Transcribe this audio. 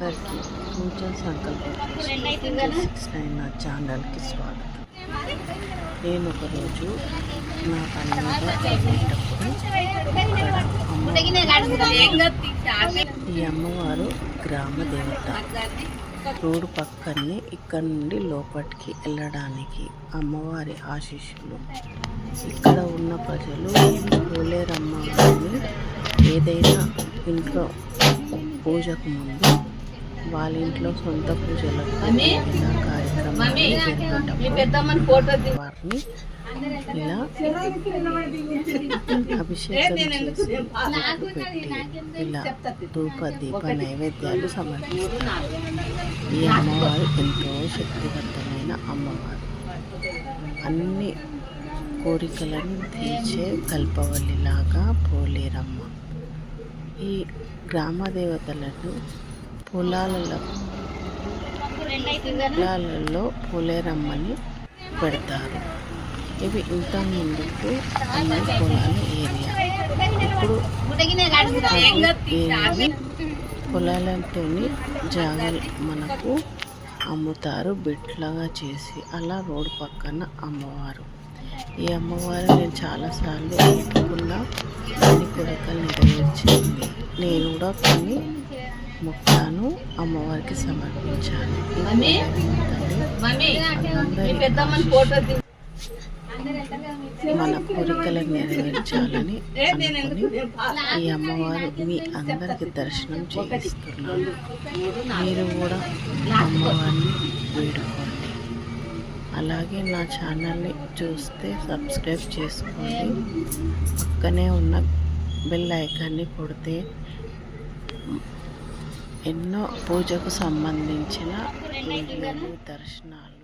అందరికీ పూజా సంకల్పం six nine నా ఛానల్కి స్వాగతం. నేను ఒకరోజు నా పని వెళ్ళేటప్పుడు ఈ అమ్మవారు గ్రామ దేవత. రోడ్డు పక్కనే ఇక్కడ నుండి లోపలికి వెళ్ళడానికి అమ్మవారి ఆశీస్సులు. ఇక్కడ ఉన్న ప్రజలు పోలేరమ్మ ఏదైనా ఇంట్లో పూజకు ముందు వాళ్ళ ఇంట్లో సొంత జరిగేటప్పుడు వారిని ఇలా అభిషేకం చేసి ఇలా ధూప దీప నైవేద్యాలు సమర్పిస్తారు. ఈ అమ్మవారు ఎంతో శక్తివంతమైన అమ్మవారు. అన్ని కోరికలను తీర్చే కల్పవల్లిలాగా పోలేరమ్మ. ఈ గ్రామ దేవతలను పొలాలలో పొలాలలో పొలేరమ్మని పెడతారు. ఇవి ఇంత ముందుకు అన్ని పొలాల ఏరియా. ఇప్పుడు పొలాలతో పొలాలతోని జాగలు మనకు అమ్ముతారు బిట్లగా చేసి అలా రోడ్డు పక్కన అమ్మవారు. ఈ అమ్మవారు నేను చాలాసార్లు అనుకున్న కొన్ని కోరికలు నెరవేర్చింది. నేను కూడా కొన్ని మొక్కను అమ్మవారికి అందరి మన కోరికలను నెరవేర్చాలని ఈ అమ్మవారు మీ అందరికి దర్శనం చేయిస్తున్నాను. మీరు కూడా అమ్మవారిని వేడుకోండి. అలాగే నా ఛానల్ని చూస్తే సబ్స్క్రైబ్ చేసుకోండి. పక్కనే ఉన్న బెల్ ఐకాన్ని కొడితే ఎన్నో పూజకు సంబంధించిన దర్శనాలు.